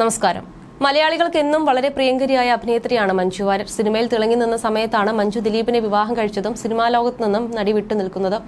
നമസ്കാരം. മലയാളികൾക്ക് എന്നും വളരെ പ്രിയങ്കരിയായ അഭിനേത്രിയാണ് മഞ്ജു വാര്യർ. സിനിമയിൽ തിളങ്ങി നിന്ന സമയത്താണ് മഞ്ജു ദിലീപിനെ വിവാഹം കഴിച്ചതും സിനിമാ ലോകത്ത് നിന്നും നടി വിട്ടു നിൽക്കുന്നത്.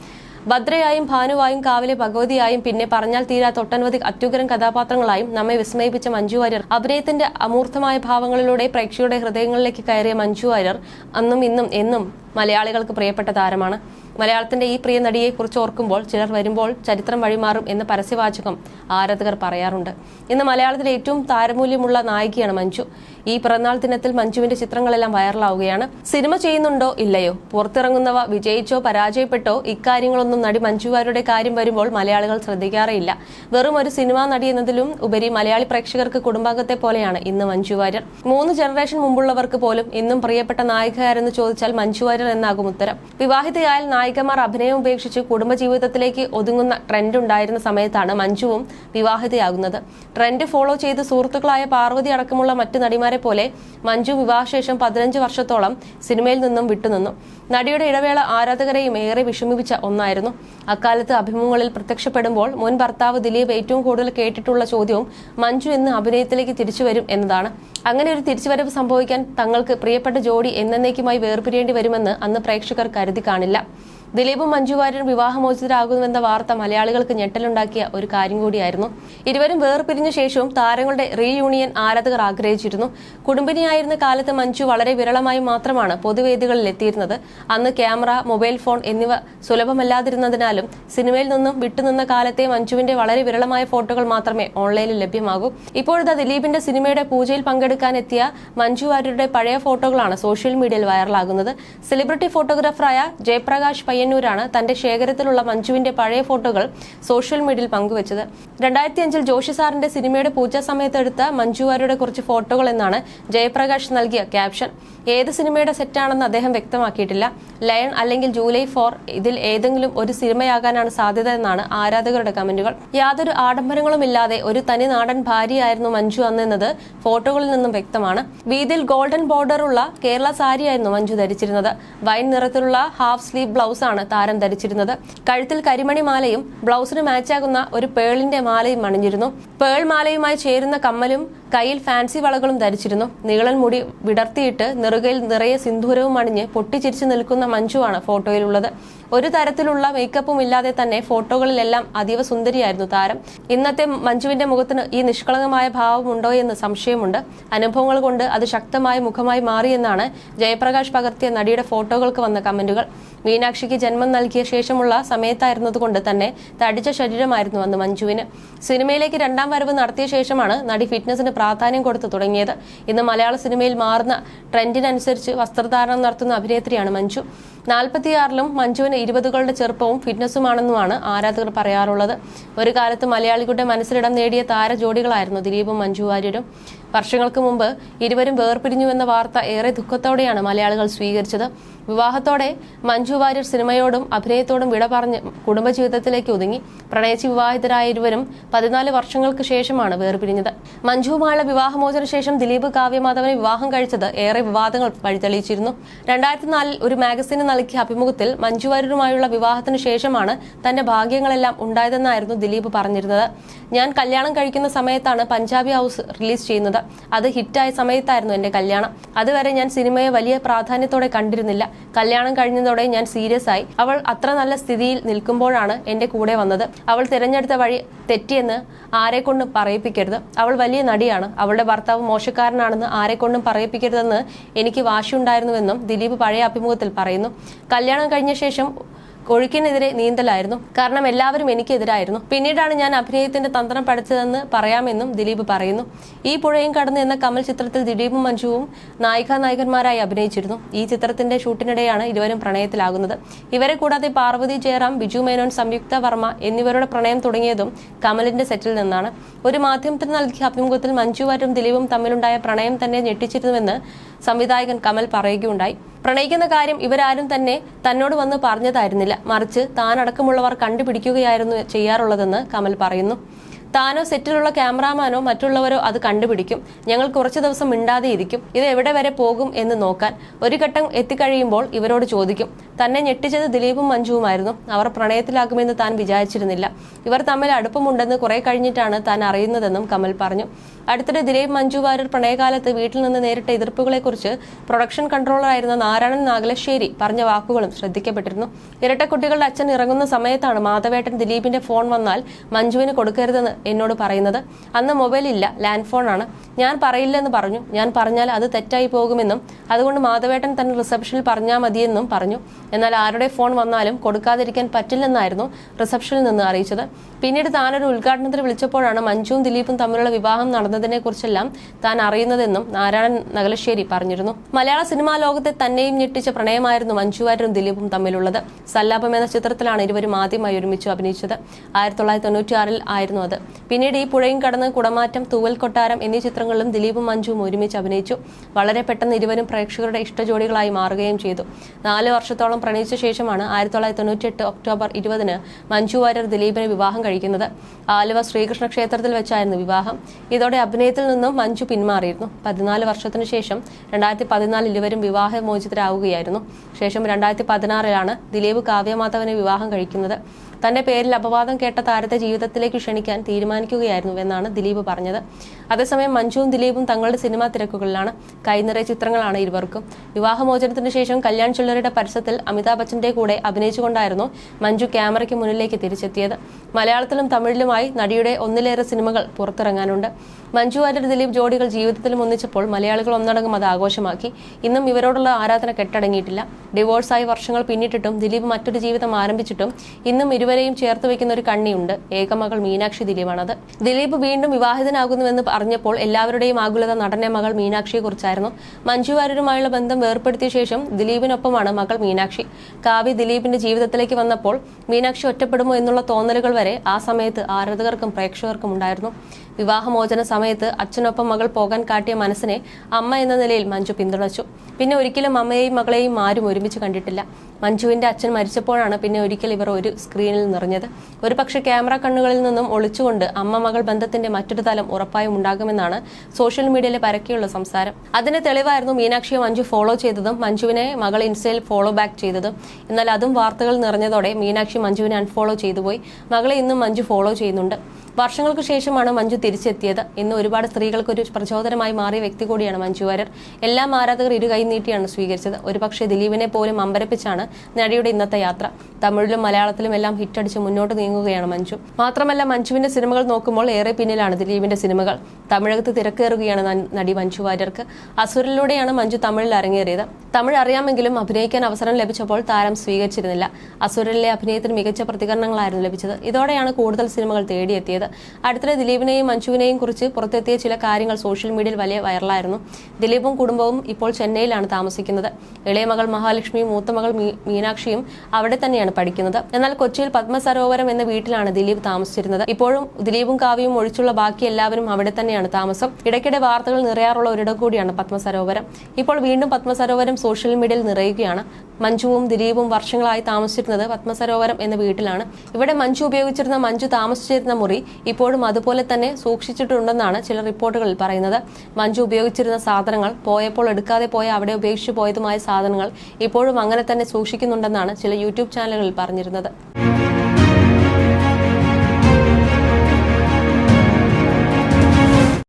ഭദ്രയായും ഭാനുവായും കാവിലെ ഭഗവതിയായും പിന്നെ പറഞ്ഞാൽ തീരാത്ത ഒട്ടനവധി അത്യുഗ്രൻ കഥാപാത്രങ്ങളായും നമ്മെ വിസ്മയിപ്പിച്ച മഞ്ജു വാര്യർ അഭിനയത്തിന്റെ അമൂർത്തമായ ഭാവങ്ങളിലൂടെ പ്രേക്ഷകരുടെ ഹൃദയങ്ങളിലേക്ക് കയറിയ മഞ്ജു വാര്യർ അന്നും ഇന്നും എന്നും മലയാളികൾക്ക് പ്രിയപ്പെട്ട താരമാണ്. മലയാളത്തിന്റെ ഈ പ്രിയ നടിയെ കുറിച്ച് ഓർക്കുമ്പോൾ ചിലർ വരുമ്പോൾ ചരിത്രം വഴിമാറും എന്ന പരസ്യവാചകം ആരാധകർ പറയാറുണ്ട്. ഇന്ന് മലയാളത്തിലെ ഏറ്റവും താരമൂല്യമുള്ള നായികയാണ് മഞ്ജു. ഈ പിറന്നാൾ ദിനത്തിൽ മഞ്ജുവിന്റെ ചിത്രങ്ങളെല്ലാം വൈറലാവുകയാണ്. സിനിമ ചെയ്യുന്നുണ്ടോ ഇല്ലയോ? പുറത്തിറങ്ങുന്നവ വിജയിച്ചോ പരാജയപ്പെട്ടോ ഇക്കാര്യങ്ങളൊന്നും നടി മഞ്ജുവാരുടെ കാര്യം വരുമ്പോൾ മലയാളികൾ ശ്രദ്ധിക്കാറേയില്ല. വെറും ഒരു സിനിമാ നടി എന്നതിലും ഉപരി മലയാളി പ്രേക്ഷകർക്ക് കുടുംബാംഗത്തെ പോലെയാണ് ഇന്ന് മഞ്ജു വാര്യർ മൂന്ന് ജനറേഷൻ മുമ്പുള്ളവർക്ക് പോലും ഇന്നും പ്രിയപ്പെട്ട നായികയാരെന്ന് ചോദിച്ചാൽ മഞ്ജു വാര്യർ എന്നാകും ഉത്തരം. വിവാഹിതയായാൽ നായികമാർ അഭിനയം ഉപേക്ഷിച്ച് കുടുംബജീവിതത്തിലേക്ക് ഒതുങ്ങുന്ന ട്രെൻഡ് ഉണ്ടായിരുന്ന സമയത്താണ് മഞ്ജുവും വിവാഹിതയാകുന്നത്. ട്രെൻഡ് ഫോളോ ചെയ്ത് സുഹൃത്തുക്കളായ പാർവതി അടക്കമുള്ള മറ്റ് നടിമാരെ പോലെ മഞ്ജു വിവാഹശേഷം പതിനഞ്ച് വർഷത്തോളം സിനിമയിൽ നിന്നും വിട്ടുനിന്നു. നടിയുടെ ഇടവേള ആരാധകരെയും ഏറെ വിഷമിപ്പിച്ച ഒന്നായിരുന്നു. അക്കാലത്ത് അഭിമുഖങ്ങളിൽ പ്രത്യക്ഷപ്പെടുമ്പോൾ മുൻ ഭർത്താവ് ദിലീപ് ഏറ്റവും കൂടുതൽ കേട്ടിട്ടുള്ള ചോദ്യവും മഞ്ജു എന്ന് അഭിനയത്തിലേക്ക് തിരിച്ചു വരും എന്നതാണ്. അങ്ങനെ ഒരു തിരിച്ചുവരവ് സംഭവിക്കാൻ തങ്ങൾക്ക് പ്രിയപ്പെട്ട ജോഡി എന്നേക്കുമായി വേർപിരിയേണ്ടി വരുമെന്ന് അന്ന് പ്രേക്ഷകർ കരുതി കാണില്ല. ദിലീപും മഞ്ജു വാര്യരും വിവാഹമോചിതരാകുന്നുവെന്ന വാർത്ത മലയാളികൾക്ക് ഞെട്ടലുണ്ടാക്കിയ ഒരു കാര്യം കൂടിയായിരുന്നു. ഇരുവരും വേർപിരിഞ്ഞ ശേഷവും താരങ്ങളുടെ റീയൂണിയൻ ആരാധകർ ആഗ്രഹിച്ചിരുന്നു. കുടുംബിനിയായിരുന്ന കാലത്ത് മഞ്ജു വളരെ വിരളമായി മാത്രമാണ് പൊതുവേദികളിൽ എത്തിയിരുന്നത്. അന്ന് ക്യാമറ മൊബൈൽ ഫോൺ എന്നിവ സുലഭമല്ലാതിരുന്നതിനാലും സിനിമയിൽ നിന്നും വിട്ടുനിന്ന കാലത്തെ മഞ്ജുവിന്റെ വളരെ വിരളമായ ഫോട്ടോകൾ മാത്രമേ ഓൺലൈനിൽ ലഭ്യമാകൂ. ഇപ്പോഴത്തെ ദിലീപിന്റെ സിനിമയുടെ പൂജയിൽ പങ്കെടുക്കാൻ എത്തിയ മഞ്ജു വാര്യരുടെ പഴയ ഫോട്ടോകളാണ് സോഷ്യൽ മീഡിയയിൽ വൈറലാകുന്നത്. സെലിബ്രിറ്റി ഫോട്ടോഗ്രാഫറായ ജയപ്രകാശ് പയ്യന്നൂരാണ് തന്റെ ശേഖരത്തിലുള്ള മഞ്ജുവിന്റെ പഴയ ഫോട്ടോകൾ സോഷ്യൽ മീഡിയയിൽ പങ്കുവച്ചത്. രണ്ടായിരത്തി അഞ്ചിൽ ജോഷി സാറിന്റെ സിനിമയുടെ പൂജാ സമയത്തെടുത്ത എടുത്ത മഞ്ജു വാര്യരുടെ കുറച്ച് ഫോട്ടോകൾ എന്നാണ് ജയപ്രകാശ് നൽകിയ ക്യാപ്ഷൻ. ഏത് സിനിമയുടെ സെറ്റാണെന്ന് അദ്ദേഹം വ്യക്തമാക്കിയിട്ടില്ല. ലയൺ അല്ലെങ്കിൽ ജൂലൈ ഫോർ ഇതിൽ ഏതെങ്കിലും ഒരു സിനിമയാകാനാണ് സാധ്യത എന്നാണ് ആരാധകരുടെ കമന്റുകൾ. യാതൊരു ആഡംബരങ്ങളുമില്ലാതെ ഒരു തനി നാടൻ ഭാര്യയായിരുന്നു മഞ്ജു അന്നെന്നത് ഫോട്ടോകളിൽ നിന്നും വ്യക്തമാണ്. വീതിൽ ഗോൾഡൻ ബോർഡർ ഉള്ള കേരള സാരിയായിരുന്നു മഞ്ജു ധരിച്ചിരുന്നത്. വൈൻ നിറത്തിലുള്ള ഹാഫ് സ്ലീവ് ബ്ലൗസ് ആണ് താരം ധരിച്ചിരുന്നത്. കഴുത്തിൽ കരിമണി മാലയും ബ്ലൗസിന് മാച്ചാകുന്ന ഒരു പേളിന്റെ മാലയും അണിഞ്ഞിരുന്നു. പേൾ മാലയുമായി ചേരുന്ന കമ്മലും കയ്യിൽ ഫാൻസി വളകളും ധരിച്ചിരുന്നു. നീളൻ മുടി വിടർത്തിയിട്ട് നെറുകയിൽ നിറയെ സിന്ദൂരവും അണിഞ്ഞ് പൊട്ടിച്ചിരിച്ചു നിൽക്കുന്ന മഞ്ജുവാണ് ഫോട്ടോയിലുള്ളത്. ഒരു തരത്തിലുള്ള മേക്കപ്പും ഇല്ലാതെ തന്നെ ഫോട്ടോകളിലെല്ലാം അതീവ സുന്ദരിയായിരുന്നു താരം. ഇന്നത്തെ മഞ്ജുവിന്റെ മുഖത്തിന് ഈ നിഷ്കളങ്കമായ ഭാവമുണ്ടോ എന്ന് സംശയമുണ്ട്. അനുഭവങ്ങൾ കൊണ്ട് അത് ശക്തമായ മുഖമായി മാറിയെന്നാണ് ജയപ്രകാശ് പകർത്തിയ നടിയുടെ ഫോട്ടോകൾക്ക് വന്ന കമന്റുകൾ. മീനാക്ഷിക്ക് ജന്മം നൽകിയ ശേഷമുള്ള സമയത്തായിരുന്നതുകൊണ്ട് തന്നെ തടിച്ച ശരീരമായിരുന്നു അന്ന് മഞ്ജുവിന്. സിനിമയിലേക്ക് രണ്ടാം വരവ് നടത്തിയ ശേഷമാണ് നടി ഫിറ്റ്നസിന് പ്രാധാന്യം കൊടുത്തു തുടങ്ങിയത്. ഇന്ന് മലയാള സിനിമയിൽ മാറുന്ന ട്രെൻഡിനനുസരിച്ച് വസ്ത്രധാരണം നടത്തുന്ന അഭിനേത്രിയാണ് മഞ്ജു. നാൽപ്പത്തിയാറിലും മഞ്ജുവിന് ഇരുപതുകളുടെ ചെറുപ്പവും ഫിറ്റ്നസ്സുമാണെന്നുമാണ് ആരാധകർ പറയാറുള്ളത്. ഒരു കാലത്ത് മലയാളികളുടെ മനസ്സിലിടം നേടിയ താര ജോഡികളായിരുന്നു ദിലീപും മഞ്ജു വാര്യരും. വർഷങ്ങൾക്ക് മുമ്പ് ഇരുവരും വേർപിരിഞ്ഞുവെന്ന വാർത്ത ഏറെ ദുഃഖത്തോടെയാണ് മലയാളികൾ സ്വീകരിച്ചത്. വിവാഹത്തോടെ മഞ്ജു വാര്യർ സിനിമയോടും അഭിനയത്തോടും വിട പറഞ്ഞ് കുടുംബജീവിതത്തിലേക്ക് ഒതുങ്ങി. പ്രണയിച്ച് വിവാഹിതരായ ഇരുവരും പതിനാല് വർഷങ്ങൾക്ക് ശേഷമാണ് വേർപിരിഞ്ഞത്. മഞ്ജുവുമായുള്ള വിവാഹമോചന ശേഷം ദിലീപ് കാവ്യമാധവനെ വിവാഹം കഴിച്ചത് ഏറെ വിവാദങ്ങൾ വഴിതെളിയിച്ചിരുന്നു. രണ്ടായിരത്തി നാലിൽ ഒരു മാഗസിന് നൽകിയ അഭിമുഖത്തിൽ മഞ്ജു വാര്യരുമായുള്ള വിവാഹത്തിന് ശേഷമാണ് തന്റെ ഭാഗ്യങ്ങളെല്ലാം ഉണ്ടായതെന്നായിരുന്നു ദിലീപ് പറഞ്ഞിരുന്നത്. ഞാൻ കല്യാണം കഴിക്കുന്ന സമയത്താണ് പഞ്ചാബി ഹൗസ് റിലീസ് ചെയ്യുന്നത്. അത് ഹിറ്റായ സമയത്തായിരുന്നു എന്റെ കല്യാണം. അതുവരെ ഞാൻ സിനിമയെ വലിയ പ്രാധാന്യത്തോടെ കണ്ടിരുന്നില്ല. കല്യാണം കഴിഞ്ഞതോടെ ഞാൻ സീരിയസ് ആയി. അവൾ അത്ര നല്ല സ്ഥിതിയിൽ നിൽക്കുമ്പോഴാണ് എന്റെ കൂടെ വന്നത്. അവൾ തിരഞ്ഞെടുത്ത വഴി തെറ്റിയെന്ന് ആരെക്കൊണ്ടും പറയിപ്പിക്കരുത്. അവൾ വലിയ നടിയാണ്. അവളുടെ ഭർത്താവ് മോശക്കാരനാണെന്ന് ആരെക്കൊണ്ടും പറയിപ്പിക്കരുതെന്ന് എനിക്ക് വാശിയുണ്ടായിരുന്നുവെന്നും ദിലീപ് പഴയ അഭിമുഖത്തിൽ പറയുന്നു. കല്യാണം കഴിഞ്ഞ ശേഷം ഒഴുക്കിനെതിരെ നീന്തലായിരുന്നു. കാരണം എല്ലാവരും എനിക്കെതിരായിരുന്നു. പിന്നീടാണ് ഞാൻ അഭിനയത്തിന്റെ തന്ത്രം പഠിച്ചതെന്ന് പറയാമെന്നും ദിലീപ് പറയുന്നു. ഈ പുഴയും കടന്നു എന്ന കമൽ ചിത്രത്തിൽ ദിലീപും മഞ്ജുവും നായിക നായകന്മാരായി അഭിനയിച്ചിരുന്നു. ഈ ചിത്രത്തിന്റെ ഷൂട്ടിനിടെയാണ് ഇരുവരും പ്രണയത്തിലാകുന്നത്. ഇവരെ കൂടാതെ പാർവതി ജയറാം ബിജു മേനോൻ സംയുക്ത വർമ്മ എന്നിവരുടെ പ്രണയം തുടങ്ങിയതും കമലിന്റെ സെറ്റിൽ നിന്നാണ്. ഒരു മാധ്യമത്തിന് നൽകിയ അഭിമുഖത്തിൽ മഞ്ജു വാര്യരും ദിലീപും തമ്മിലുണ്ടായ പ്രണയം തന്നെ ഞെട്ടിച്ചിരുന്നുവെന്ന് സംവിധായകൻ കമൽ പറയുകയുണ്ടായി. പ്രണയിക്കുന്ന കാര്യം ഇവരാരും തന്നെ തന്നോട് വന്ന് പറഞ്ഞതായിരുന്നില്ല. മറിച്ച് താനടക്കമുള്ളവർ കണ്ടുപിടിക്കുകയായിരുന്നു ചെയ്യാറുള്ളതെന്ന് കമൽ പറയുന്നു. താനോ സെറ്റിലുള്ള ക്യാമറാമാനോ മറ്റുള്ളവരോ അത് കണ്ടുപിടിക്കും. ഞങ്ങൾ കുറച്ചു ദിവസം മിണ്ടാതെ ഇരിക്കും. ഇത് എവിടെ വരെ പോകും എന്ന് നോക്കാൻ. ഒരു ഘട്ടം എത്തിക്കഴിയുമ്പോൾ ഇവരോട് ചോദിക്കും. തന്നെ ഞെട്ടിച്ചത് ദിലീപും മഞ്ജുവുമായിരുന്നു. അവർ പ്രണയത്തിലാക്കുമെന്ന് താൻ വിചാരിച്ചിരുന്നില്ല. ഇവർ തമ്മിൽ അടുപ്പമുണ്ടെന്ന് കുറെ കഴിഞ്ഞിട്ടാണ് താൻ അറിയുന്നതെന്നും കമൽ പറഞ്ഞു. അടുത്തിടെ ദിലീപ് മഞ്ജു വാര്യർ പ്രണയകാലത്ത് വീട്ടിൽ നിന്ന് നേരിട്ട എതിർപ്പുകളെക്കുറിച്ച് പ്രൊഡക്ഷൻ കൺട്രോളറായിരുന്ന നാരായണൻ നാഗലശ്ശേരി പറഞ്ഞ വാക്കുകളും ശ്രദ്ധിക്കപ്പെട്ടിരുന്നു. ഇരട്ടക്കുട്ടികളുടെ അച്ഛൻ ഇറങ്ങുന്ന സമയത്താണ് മാധവേട്ടൻ ദിലീപിന്റെ ഫോൺ വന്നാൽ മഞ്ജുവിന് കൊടുക്കരുതെന്ന് എന്നോട് പറയുന്നത് അന്ന് മൊബൈൽ ഇല്ല ലാൻഡ് ഫോണാണ് ഞാൻ പറയില്ലെന്ന് പറഞ്ഞു. ഞാൻ പറഞ്ഞാൽ അത് തെറ്റായി പോകുമെന്നും അതുകൊണ്ട് മാധവേട്ടൻ തന്നെ റിസപ്ഷനിൽ പറഞ്ഞാൽ മതിയെന്നും പറഞ്ഞു. എന്നാൽ ആരുടെ ഫോൺ വന്നാലും കൊടുക്കാതിരിക്കാൻ പറ്റില്ലെന്നായിരുന്നു റിസപ്ഷനിൽ നിന്ന് അറിയിച്ചത്. പിന്നീട് താനൊരു ഉദ്ഘാടനത്തിന് വിളിച്ചപ്പോഴാണ് മഞ്ജുവും ദിലീപും തമ്മിലുള്ള വിവാഹം നടന്നതിനെ കുറിച്ചെല്ലാം താൻ അറിയുന്നതെന്നും നാരായണൻ നഗലശ്ശേരി പറഞ്ഞിരുന്നു. മലയാള സിനിമാ ലോകത്തെ തന്നെയും ഞെട്ടിച്ച പ്രണയമായിരുന്നു മഞ്ജു വാര്യരും ദിലീപും തമ്മിലുള്ളത്. സല്ലാപം എന്ന ചിത്രത്തിലാണ് ഇരുവരും ആദ്യമായി ഒരുമിച്ച് അഭിനയിച്ചത്. ആയിരത്തി തൊള്ളായിരത്തി തൊണ്ണൂറ്റിയാറിൽ ആയിരുന്നു അത്. പിന്നീട് ഈ പുഴയും കടന്ന് കുടമാറ്റം തൂവൽ കൊട്ടാരം എന്നീ ചിത്രങ്ങളിലും ദിലീപും മഞ്ജുവും ഒരുമിച്ച് അഭിനയിച്ചു. വളരെ പെട്ടെന്ന് ഇരുവരും പ്രേക്ഷകരുടെ ഇഷ്ടജോഡികളായി മാറുകയും ചെയ്തു. നാല് വർഷത്തോളം പ്രണയിച്ച ശേഷമാണ് ആയിരത്തി തൊള്ളായിരത്തി തൊണ്ണൂറ്റിയെട്ട് ഒക്ടോബർ ഇരുപതിന് മഞ്ജു വാര്യർ ദിലീപിനെ വിവാഹം കഴിക്കുന്നത്. ആലുവ ശ്രീകൃഷ്ണ ക്ഷേത്രത്തിൽ വെച്ചായിരുന്നു വിവാഹം. ഇതോടെ അഭിനയത്തിൽ നിന്നും മഞ്ജു പിന്മാറിയിരുന്നു. പതിനാല് വർഷത്തിനു ശേഷം രണ്ടായിരത്തി പതിനാലിൽ ഇരുവരും വിവാഹമോചിതരാകുകയായിരുന്നു ശേഷം രണ്ടായിരത്തി പതിനാറിലാണ് ദിലീപ് കാവ്യമാധവനെ വിവാഹം കഴിക്കുന്നത്. തന്റെ പേരിൽ അപവാദം കേട്ട താരത്തെ ജീവിതത്തിലേക്ക് ക്ഷണിക്കാൻ തീരുമാനിക്കുകയായിരുന്നു എന്നാണ് ദിലീപ് പറഞ്ഞത്. അതേസമയം മഞ്ജുവും ദിലീപും തങ്ങളുടെ സിനിമാ തിരക്കുകളിലാണ്. കൈനിറയ ചിത്രങ്ങളാണ് ഇരുവർക്കും. വിവാഹമോചനത്തിന് ശേഷം കല്യാൺ ജ്വല്ലറിയുടെ പരസ്യത്തിൽ അമിതാഭ് ബച്ചന്റെ കൂടെ അഭിനയിച്ചുകൊണ്ടായിരുന്നു മഞ്ജു ക്യാമറയ്ക്ക് മുന്നിലേക്ക് തിരിച്ചെത്തിയത്. മലയാളത്തിലും തമിഴിലുമായി നടിയുടെ ഒന്നിലേറെ സിനിമകൾ പുറത്തിറങ്ങാനുണ്ട്. മഞ്ജു വാര്യർ ദിലീപ് ജോഡികൾ ജീവിതത്തിൽ ഒന്നിച്ചപ്പോൾ മലയാളികൾ ഒന്നടങ്കം അത് ആഘോഷമാക്കി. ഇന്നും ഇവരോടുള്ള ആരാധന കെട്ടടങ്ങിയിട്ടില്ല. ഡിവോഴ്സായി വർഷങ്ങൾ പിന്നിട്ടിട്ടും ദിലീപ് മറ്റൊരു ജീവിതം ആരംഭിച്ചിട്ടും ഇന്നും ഇരുവരെയും ചേർത്ത് വെക്കുന്ന ഒരു കണ്ണിയുണ്ട്. ഏകമകൾ മീനാക്ഷി ദിലീപാണത്. ദിലീപ് വീണ്ടും വിവാഹിതനാകുന്നുവെന്ന് പറഞ്ഞപ്പോൾ എല്ലാവരുടെയും ആകുലത നടനെ മകൾ മീനാക്ഷിയെ കുറിച്ചായിരുന്നു മഞ്ജു വാര്യരുമായുള്ള ബന്ധം വേർപ്പെടുത്തിയ ശേഷം ദിലീപിനൊപ്പമാണ് മകൾ മീനാക്ഷി. കാവ്യ ദിലീപിന്റെ ജീവിതത്തിലേക്ക് വന്നപ്പോൾ മീനാക്ഷി ഒറ്റപ്പെടുമോ എന്നുള്ള തോന്നലുകൾ വരെ ആ സമയത്ത് ആരാധകർക്കും പ്രേക്ഷകർക്കും ഉണ്ടായിരുന്നു. വിവാഹമോചന സമയത്ത് അച്ഛനൊപ്പം മകൾ പോകാൻ കാട്ടിയ മനസ്സിനെ അമ്മ എന്ന നിലയിൽ മഞ്ജു പിന്തുണച്ചു. പിന്നെ ഒരിക്കലും അമ്മയെയും മകളെയും ആരും ഒരുമിച്ച് കണ്ടിട്ടില്ല. മഞ്ജുവിന്റെ അച്ഛൻ മരിച്ചപ്പോഴാണ് പിന്നെ ഒരിക്കൽ ഇവർ ഒരു സ്ക്രീനിൽ നിറഞ്ഞത്. ഒരു പക്ഷേ ക്യാമറ കണ്ണുകളിൽ നിന്നും ഒളിച്ചുകൊണ്ട് അമ്മ മകൾ ബന്ധത്തിന്റെ മറ്റൊരു തലം ഉറപ്പായും ഉണ്ടാകുമെന്നാണ് സോഷ്യൽ മീഡിയയിലെ പരക്കെയുള്ള സംസാരം. അതിന് തെളിവായിരുന്നു മീനാക്ഷിയെ മഞ്ജു ഫോളോ ചെയ്തതും മഞ്ജുവിനെ മകൾ ഇൻസ്റ്റയിൽ ഫോളോ ബാക്ക് ചെയ്തതും. എന്നാൽ അതും വാർത്തകൾ നിറഞ്ഞതോടെ മീനാക്ഷി മഞ്ജുവിനെ അൺഫോളോ ചെയ്തുപോയി മകളെ ഇന്നും മഞ്ജു ഫോളോ ചെയ്യുന്നുണ്ട്. വർഷങ്ങൾക്ക് ശേഷമാണ് മഞ്ജു തിരിച്ചെത്തിയത്. ഇന്ന് ഒരുപാട് സ്ത്രീകൾക്ക് ഒരു പ്രചോദനമായി മാറിയ വ്യക്തി കൂടിയാണ് മഞ്ജു വാര്യർ. എല്ലാ ആരാധകർ ഇരു കൈ നീട്ടിയാണ് സ്വീകരിച്ചത്. ഒരുപക്ഷെ ദിലീപിനെ പോലും അമ്പരപ്പിച്ചാണ് നടിയുടെ ഇന്നത്തെ യാത്ര. തമിഴിലും മലയാളത്തിലും എല്ലാം ഹിറ്റടിച്ച് മുന്നോട്ട് നീങ്ങുകയാണ് മഞ്ജു. മാത്രമല്ല മഞ്ജുവിന്റെ സിനിമകൾ നോക്കുമ്പോൾ ഏറെ പിന്നിലാണ് ദിലീപിന്റെ സിനിമകൾ. തമിഴകത്ത് തിരക്കേറുകയാണ് നടി മഞ്ജു വാര്യർക്ക്. അസുരനിലൂടെയാണ് മഞ്ജു തമിഴിൽ അരങ്ങേറിയത്. തമിഴ് അറിയാമെങ്കിലും അഭിനയിക്കാൻ അവസരം ലഭിച്ചപ്പോൾ താരം സ്വീകരിച്ചിരുന്നില്ല. അസുരനിലെ അഭിനയത്തിന് മികച്ച പ്രതികരണങ്ങളായിരുന്നു ലഭിച്ചത്. ഇതോടെയാണ് കൂടുതൽ സിനിമകൾ തേടിയെത്തിയത്. അടുത്തിടെ ദിലീപിനെയും മഞ്ജുവിനെയും കുറിച്ച് പുറത്തെത്തിയ ചില കാര്യങ്ങൾ സോഷ്യൽ മീഡിയയിൽ വലിയ വൈറലായിരുന്നു. ദിലീപും കുടുംബവും ഇപ്പോൾ ചെന്നൈയിലാണ് താമസിക്കുന്നത്. ഇളയ മകൾ മഹാലക്ഷ്മിയും മൂത്ത മകൾ മീനാക്ഷിയും അവിടെ തന്നെയാണ് പഠിക്കുന്നത്. എന്നാൽ കൊച്ചിയിൽ പത്മസരോവരം എന്ന വീട്ടിലാണ് ദിലീപ് താമസിച്ചിരുന്നത്. ഇപ്പോഴും ദിലീപും കാവ്യയും ഒഴിച്ചുള്ള ബാക്കി എല്ലാവരും അവിടെ തന്നെയാണ് താമസം. ഇടയ്ക്കിടെ വാർത്തകൾ നിറയാറുള്ള ഒരിടം കൂടിയാണ് പത്മസരോവരം. ഇപ്പോൾ വീണ്ടും പത്മസരോവരം സോഷ്യൽ മീഡിയയിൽ നിറയുകയാണ്. മഞ്ജുവും ദിലീപും വർഷങ്ങളായി താമസിച്ചിരുന്നത് പത്മസരോവരം എന്ന വീട്ടിലാണ്. ഇവിടെ മഞ്ജു ഉപയോഗിച്ചിരുന്ന മഞ്ജു താമസിച്ചിരുന്ന മുറി ഇപ്പോഴും അതുപോലെ തന്നെ സൂക്ഷിച്ചിട്ടുണ്ടെന്നാണ് ചില റിപ്പോർട്ടുകളിൽ പറയുന്നത്. മഞ്ജു ഉപയോഗിച്ചിരുന്ന സാധനങ്ങൾ പോയപ്പോൾ എടുക്കാതെ പോയ അവിടെ ഉപേക്ഷിച്ചു പോയതുമായ സാധനങ്ങൾ ഇപ്പോഴും അങ്ങനെ തന്നെ സൂക്ഷിക്കുന്നുണ്ടെന്നാണ് ചില യൂട്യൂബ് ചാനലുകളിൽ പറഞ്ഞിരുന്നത്.